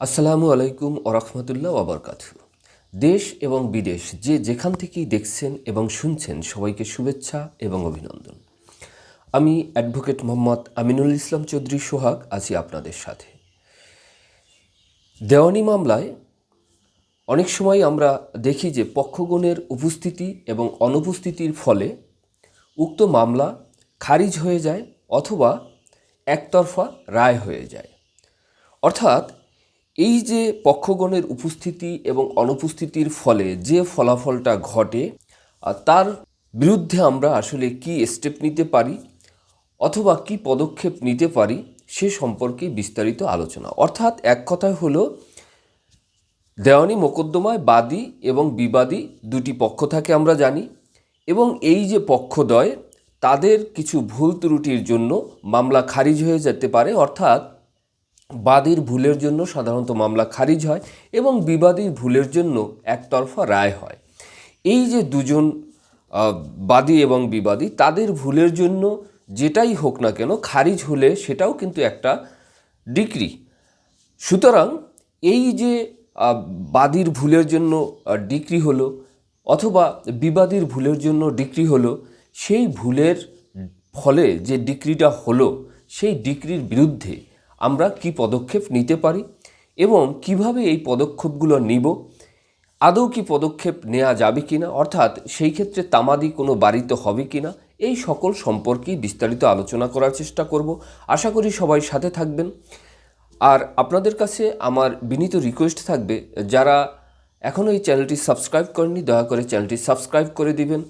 আসসালামু আলাইকুম ওরহমতুল্লাহ ওবরকাত দেশ এবং বিদেশ যে যেখান থেকেই দেখছেন এবং শুনছেন সবাইকে শুভেচ্ছা এবং অভিনন্দন। আমি অ্যাডভোকেট মোহাম্মদ আমিনুল ইসলাম চৌধুরী সোহাগ আছি আপনাদের সাথে। দেওয়ানি মামলায় অনেক সময় আমরা দেখি যে পক্ষগণের উপস্থিতি এবং অনুপস্থিতির ফলে উক্ত মামলা খারিজ হয়ে যায় অথবা একতরফা রায় হয়ে যায়। অর্থাৎ এই যে পক্ষগণের উপস্থিতি এবং অনুপস্থিতির ফলে যে ফলাফলটা ঘটে তার বিরুদ্ধে আমরা আসলে কি স্টেপ নিতে পারি অথবা কি পদক্ষেপ নিতে পারি সে সম্পর্কে বিস্তারিত আলোচনা। অর্থাৎ এক কথায় হলো, দেওয়ানি, মোকদ্দমায় বাদী এবং বিবাদী দুটি পক্ষ থাকে আমরা জানি এবং এই যে পক্ষদ্বয়, তাদের কিছু ভুল ত্রুটির জন্য মামলা খারিজ হয়ে যেতে পারে। অর্থাৎ বাদীর ভুলের জন্য সাধারণত মামলা খারিজ হয় এবং বিবাদীর ভুলের জন্য একতরফা রায় হয়। এই যে দুজন বাদী এবং বিবাদী, তাদের ভুলের জন্য যেটাই হোক না কেন খারিজ হলে সেটাও কিন্তু একটা ডিক্রি। সুতরাং এই যে বাদীর ভুলের জন্য ডিক্রি হলো অথবা বিবাদীর ভুলের জন্য ডিক্রি হলো, সেই ভুলের ফলে যে ডিক্রিটা হলো, সেই ডিক্রির বিরুদ্ধে আমরা কি পদক্ষেপ নিতে পারি এবং কীভাবে এই পদক্ষেপগুলো নিব? আদৌ কি পদক্ষেপ নেওয়া যাবে কি না অর্থাৎ সেই ক্ষেত্রে তামাদি কোনো বাড়িতে হবে কি না এই সকল সম্পর্কেই বিস্তারিত আলোচনা করার চেষ্টা করব। আশা করি সবাই সাথে থাকবেন। আর আপনাদের কাছে আমার বিনীত রিকোয়েস্ট থাকবে, যারা এখনও এই চ্যানেলটি সাবস্ক্রাইব করেননি, দয়া করে চ্যানেলটি সাবস্ক্রাইব করে দিবেন।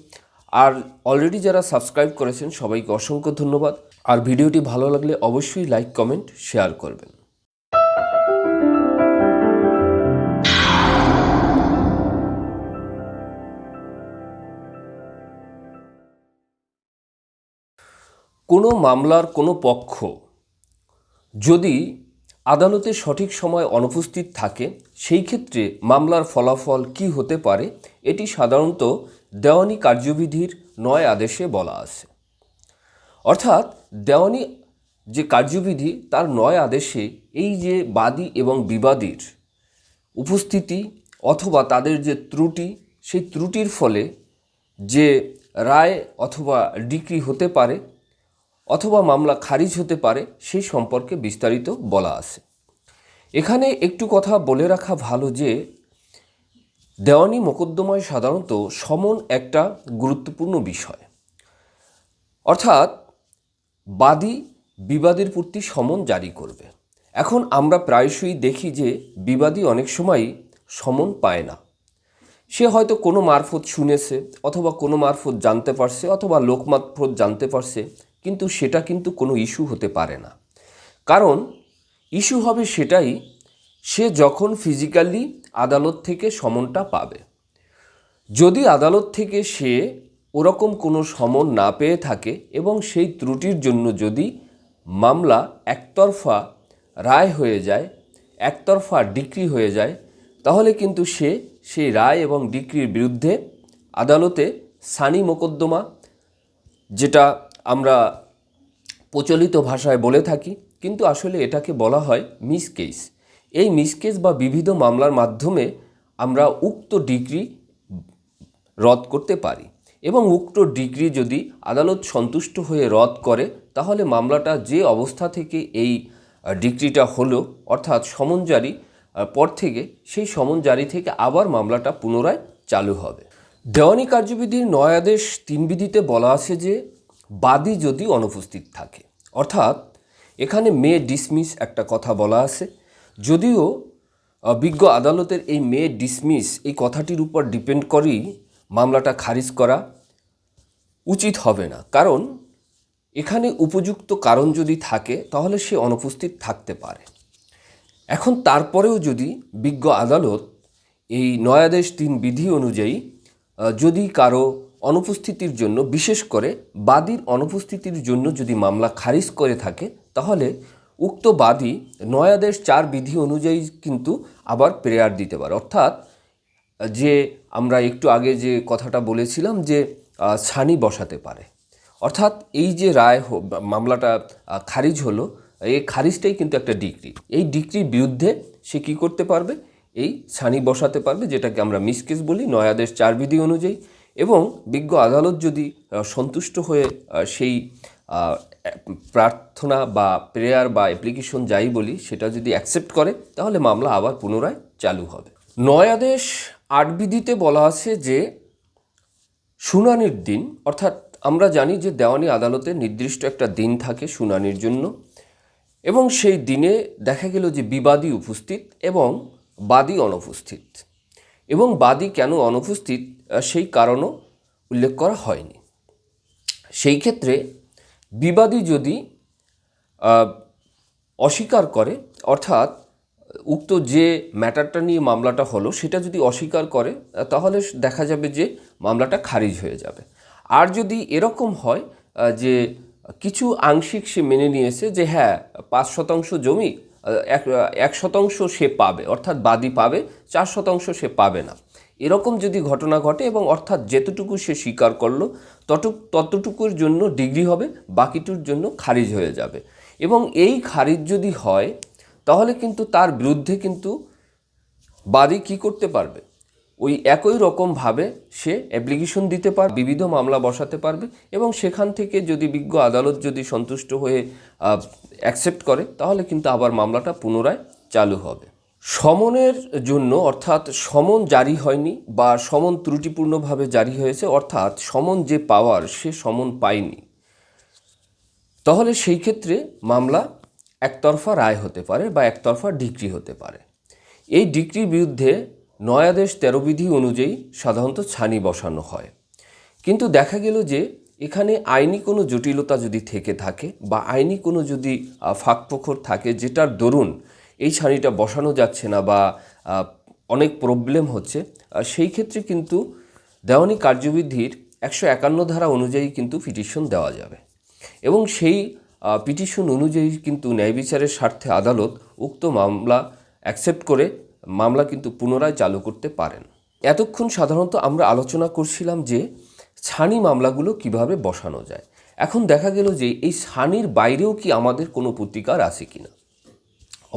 আর অলরেডি যারা সাবস্ক্রাইব করেছেন, সবাইকে অসংখ্য ধন্যবাদ। আর ভিডিওটি ভালো লাগলে অবশ্যই লাইক, কমেন্ট, শেয়ার করবেন। কোনো মামলার কোনো পক্ষ যদি আদালতে সঠিক সময় অনুপস্থিত থাকে, সেই ক্ষেত্রে মামলার ফলাফল কি হতে পারে, এটি সাধারণত দেওয়ানি কার্যবিধির নয় আদেশে বলা আছে। অর্থাৎ দেওয়ানি যে কার্যবিধি, তার নয় আদেশে এই যে বাদী এবং বিবাদীর উপস্থিতি অথবা তাদের যে ত্রুটি, সেই ত্রুটির ফলে যে রায় অথবা ডিক্রি হতে পারে অথবা মামলা খারিজ হতে পারে সেই সম্পর্কে বিস্তারিত বলা আছে। এখানে একটু কথা বলে রাখা ভালো যে দেওয়ানি মোকদ্দমায় সাধারণত সমন একটা গুরুত্বপূর্ণ বিষয়। অর্থাৎ বাদী বিবাদের প্রতি সমন জারি করবে। এখন আমরা প্রায়শই দেখি যে বিবাদী অনেক সময় সমন পায় না। সে হয়তো কোনো মারফত শুনেছে অথবা কোনো মারফত জানতে পারছে অথবা লোক মারফত জানতে পারছে, কিন্তু সেটা কিন্তু কোনো ইস্যু হতে পারে না। কারণ ইস্যু হবে সেটাই, সে যখন ফিজিক্যালি আদালত থেকে সমনটা পাবে। যদি আদালত থেকে সে ওরকম কোনো সমন না পেয়ে থাকে এবং সেই ত্রুটির জন্য যদি মামলা একতরফা রায় হয়ে যায়, একতরফা ডিক্রি হয়ে যায়, তাহলে কিন্তু সে সেই রায় এবং ডিক্রির বিরুদ্ধে আদালতে সানি মোকদ্দমা, যেটা আমরা প্রচলিত ভাষায় বলে থাকি, কিন্তু আসলে এটাকে বলা হয় মিস কেস। এই মিস কেস বা বিবিধ মামলার মাধ্যমে আমরা উক্ত ডিগ্রি রদ করতে পারি। এবং উক্ত ডিগ্রি যদি আদালত সন্তুষ্ট হয়ে রদ করে, তাহলে মামলাটা যে অবস্থা থেকে এই ডিগ্রিটা হলো, অর্থাৎ সমন জারি পর থেকে সেই সমন জারি থেকে আবার মামলাটা পুনরায় চালু হবে। দেওয়ানি কার্যবিধির নয় আদেশ তিন বিধিতে বলা আছে যে, বাদী যদি অনুপস্থিত থাকে। অর্থাৎ, এখানে মে ডিসমিস একটা কথা বলা আছে। যদিও বিজ্ঞ আদালতের এই মে ডিসমিস এই কথাটির উপর ডিপেন্ড করেই মামলাটা খারিজ করা উচিত হবে না। কারণ এখানে উপযুক্ত কারণ যদি থাকে, তাহলে সে অনুপস্থিত থাকতে পারে। এখন তারপরেও যদি বিজ্ঞ আদালত এই নয়াদেশ তিন বিধি অনুযায়ী যদি কারও অনুপস্থিতির জন্য, বিশেষ করে বাদীর অনুপস্থিতির জন্য যদি মামলা খারিজ করে থাকে, তাহলে উক্ত বাদী নয়াদেশ চার বিধি অনুযায়ী কিন্তু আবার প্রেয়ার দিতে পারে। অর্থাৎ যে আমরা একটু আগে যে কথাটা বলেছিলাম যে ছানি বসাতে পারে। অর্থাৎ এই যে রায় হ- মামলাটা খারিজ হলো এই খারিজটাই কিন্তু একটা ডিগ্রি এই ডিগ্রির বিরুদ্ধে সে কি করতে পারবে? এই ছানি বসাতে পারবে, যেটাকে আমরা মিসকেস বলি, নয়াদেশ চার বিধি অনুযায়ী। এবং বিজ্ঞ আদালত যদি সন্তুষ্ট হয়ে সেই প্রার্থনা বা প্রেয়ার বা অ্যাপ্লিকেশন যাই বলি, সেটা যদি অ্যাকসেপ্ট করে, তাহলে মামলা আবার পুনরায় চালু হবে। নয় বিধিতে বলা আছে যে শুনানির দিন, অর্থাৎ আমরা জানি যে দেওয়ানি আদালতে নির্দিষ্ট একটা দিন থাকে শুনানির জন্য, এবং সেই দিনে দেখা গেল যে বিবাদী উপস্থিত এবং বাদী অনুপস্থিত। এবং বাদী কেন অনুপস্থিত সেই কারণও উল্লেখ করা হয়নি। সেই ক্ষেত্রে বিবাদী যদি অস্বীকার করে, অর্থাৎ উক্ত যে ম্যাটারটা নিয়ে মামলাটা হলো, সেটা যদি অস্বীকার করে তাহলে দেখা যাবে যে মামলাটা খারিজ হয়ে যাবে। আর যদি এরকম হয় যে কিছু আংশিক সে মেনে নিয়েছে যে হ্যাঁ পাঁচ শতাংশ জমি এক এক শতাংশ সে পাবে, অর্থাৎ বাদী পাবে, চার শতাংশ সে পাবে না। এরকম যদি ঘটনা ঘটে এবং অর্থাৎ যেতটুকু সে স্বীকার করল ততটুক ততটুকুর জন্য ডিগ্রি হবে, বাকিটুর জন্য খারিজ হয়ে যাবে। এবং এই খারিজ যদি হয় তাহলে কিন্তু তার বিরুদ্ধে কিন্তু বাদী কি করতে পারবে? ওই একই রকমভাবে সে অ্যাপ্লিকেশন দিতে পারবে, বিবিধ মামলা বসাতে পারবে এবং সেখান থেকে যদি বিজ্ঞ আদালত যদি সন্তুষ্ট হয়ে অ্যাকসেপ্ট করে, তাহলে কিন্তু আবার মামলাটা পুনরায় চালু হবে। সমনের জন্য অর্থাৎ সমন জারি হয়নি বা সমন ত্রুটিপূর্ণভাবে জারি হয়েছে, অর্থাৎ সমন যে পাওয়ার সে সমন পায়নি, তাহলে সেই ক্ষেত্রে মামলা একতরফা রায় হতে পারে বা একতরফা ডিক্রি হতে পারে। এই ডিক্রির বিরুদ্ধে নয়াদেশ তেরো বিধি অনুযায়ী সাধারণত ছানি বসানো হয়। কিন্তু দেখা গেল যে এখানে আইনি কোনো জটিলতা যদি থেকে থাকে বা আইনি কোনো যদি ফাঁকফোকর থাকে যেটার দরুন এই ছানিটা বসানো যাচ্ছে না বা অনেক প্রবলেম হচ্ছে সেই ক্ষেত্রে কিন্তু দেওয়ানি কার্যবিধির একশো একান্ন ধারা অনুযায়ী কিন্তু পিটিশন দেওয়া যাবে। এবং সেই পিটিশন অনুযায়ী কিন্তু ন্যায় বিচারের স্বার্থে আদালত উক্ত মামলা অ্যাকসেপ্ট করে মামলা কিন্তু পুনরায় চালু করতে পারেন। এতক্ষণ সাধারণত আমরা আলোচনা করছিলাম যে ছানি মামলাগুলো কীভাবে বসানো যায়। এখন দেখা গেল যে এই ছানির বাইরেও কি আমাদের কোনো প্রতিকার আছে কি না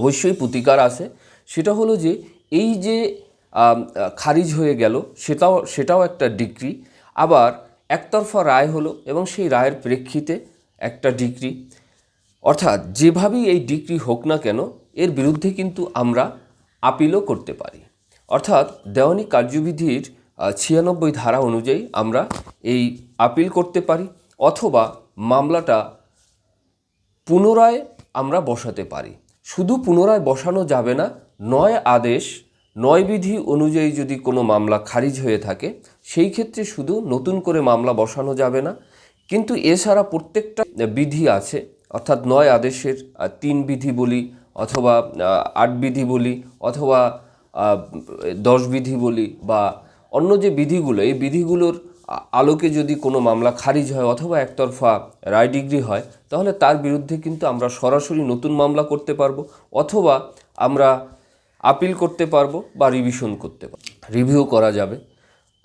অবশ্যই প্রতিকার আছে। সেটা হলো যে এই যে খারিজ হয়ে গেল, সেটাও সেটাও একটা ডিগ্রি আবার একতরফা রায় হলো এবং সেই রায়ের প্রেক্ষিতে একটা ডিগ্রি। অর্থাৎ যেভাবেই এই ডিগ্রি হোক না কেন, এর বিরুদ্ধে কিন্তু আমরা আপিলও করতে পারি। অর্থাৎ দেওয়ানি কার্যবিধির ছিয়ানব্বই ধারা অনুযায়ী আমরা এই আপিল করতে পারি, অথবা মামলাটা পুনরায় আমরা বসাতে পারি। শুধু পুনরায় বসানো যাবে না, নয় আদেশ, নয় বিধি অনুযায়ী যদি কোনো মামলা খারিজ হয়ে থাকে, সেই ক্ষেত্রে শুধু নতুন করে মামলা বসানো যাবে না কিন্তু এছাড়া প্রত্যেকটা বিধি আছে, অর্থাৎ নয় আদেশের তিন বিধি বলি, অথবা আট বিধি বলি, অথবা দশ বিধি বলি, বা অন্য যে বিধিগুলো, এই বিধিগুলোর আলোকে যদি কোনো মামলা খারিজ হয় অথবা একতরফা রায় ডিগ্রি হয়, তাহলে তার বিরুদ্ধে কিন্তু আমরা সরাসরি নতুন মামলা করতে পারব, অথবা আমরা আপিল করতে পারব বা রিভিশন করতে পারব। রিভিউ করা যাবে।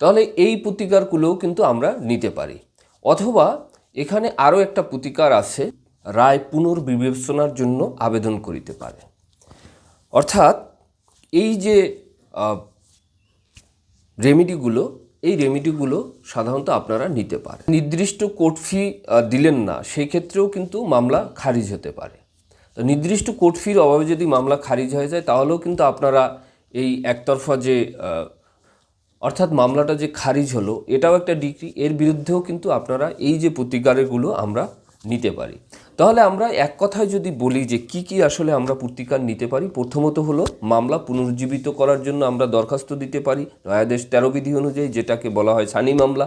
তাহলে এই প্রতিকারগুলোও কিন্তু আমরা নিতে পারি। অথবা এখানে আরও একটা প্রতিকার আছে, রায় পুনর্বিবেচনার জন্য আবেদন করিতে পারে। অর্থাৎ এই যে রেমিডিগুলো, এই রেমিডিগুলো সাধারণত আপনারা নিতে পারেন। নির্দিষ্ট কোর্ট ফি দিলেন না সেই ক্ষেত্রেও কিন্তু মামলা খারিজ হতে পারে। তো নির্দিষ্ট কোর্ট ফির অভাবে যদি মামলা খারিজ হয়ে যায়, তাহলেও কিন্তু আপনারা এই একতরফা যে অর্থাৎ মামলাটা যে খারিজ হলো, এটাও একটা ডিগ্রি। এর বিরুদ্ধেও কিন্তু আপনারা এই যে প্রতিকারগুলো আমরা নিতে পারি। তাহলে আমরা এক কথায় যদি বলি যে কি কি আসলে আমরা প্রতিকার নিতে পারি, প্রথমত হলো মামলা পুনরুজ্জীবিত করার জন্য আমরা দরখাস্ত দিতে পারি নয়াদেশ তেরো বিধি অনুযায়ী যেটাকে বলা হয় সানি মামলা।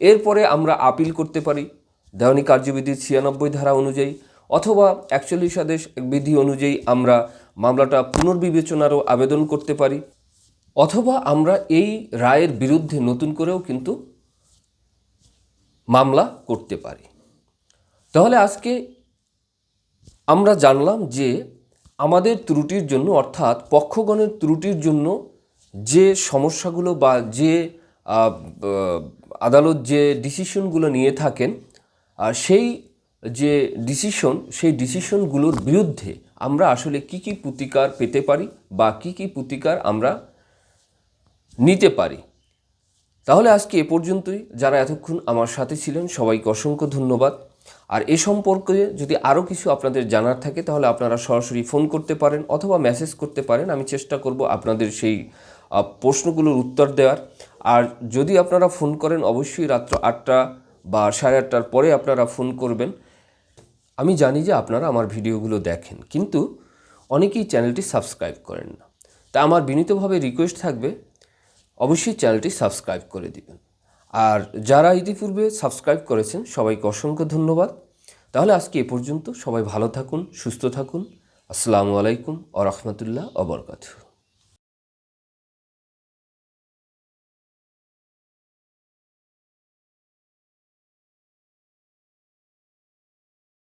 এরপরে আমরা আপিল করতে পারি, দেওয়ানি কার্যবিধির ছিয়ানব্বই ধারা অনুযায়ী, অথবা একচল্লিশ আদেশ বিধি অনুযায়ী আমরা মামলাটা পুনর্বিবেচনারও আবেদন করতে পারি। অথবা আমরা এই রায়ের বিরুদ্ধে নতুন করেও কিন্তু মামলা করতে পারি। তাহলে আজকে আমরা জানলাম যে আমাদের ত্রুটির জন্য, অর্থাৎ পক্ষগণের ত্রুটির জন্য যে সমস্যাগুলো বা যে আদালত যে ডিসিশনগুলো নিয়ে থাকেন সেই যে ডিসিশন, সেই ডিসিশনগুলোর বিরুদ্ধে আমরা আসলে কি কি প্রতিকার পেতে পারি বা কি কি প্রতিকার আমরা নিতে পারি। তাহলে আজকে এ পর্যন্তই। যারা এতক্ষণ আমার সাথে ছিলেন, সবাইকে অসংখ্য ধন্যবাদ। আর এ সম্পর্কে যদি আরও কিছু আপনাদের জানার থাকে, তাহলে আপনারা সরাসরি ফোন করতে পারেন অথবা মেসেজ করতে পারেন। আমি চেষ্টা করব আপনাদের সেই প্রশ্নগুলোর উত্তর দেওয়ার। আর যদি আপনারা ফোন করেন, অবশ্যই রাত্র আটটা বা সাড়ে আটটার পরে আপনারা ফোন করবেন। আমি জানি যে আপনারা আমার ভিডিওগুলো দেখেন, কিন্তু অনেকেই চ্যানেলটি সাবস্ক্রাইব করেন না। তা আমার বিনীতভাবে রিকোয়েস্ট থাকবে অবশ্যই চ্যানেলটি সাবস্ক্রাইব করে দিবেন। আর যারা ইতিপূর্বে সাবস্ক্রাইব করেছেন, সবাইকে অসংখ্য ধন্যবাদ। তাহলে আজকে এ পর্যন্ত সবাই ভালো থাকুন, সুস্থ থাকুন। আসসালামু আলাইকুম আ রহমতুল্লাহ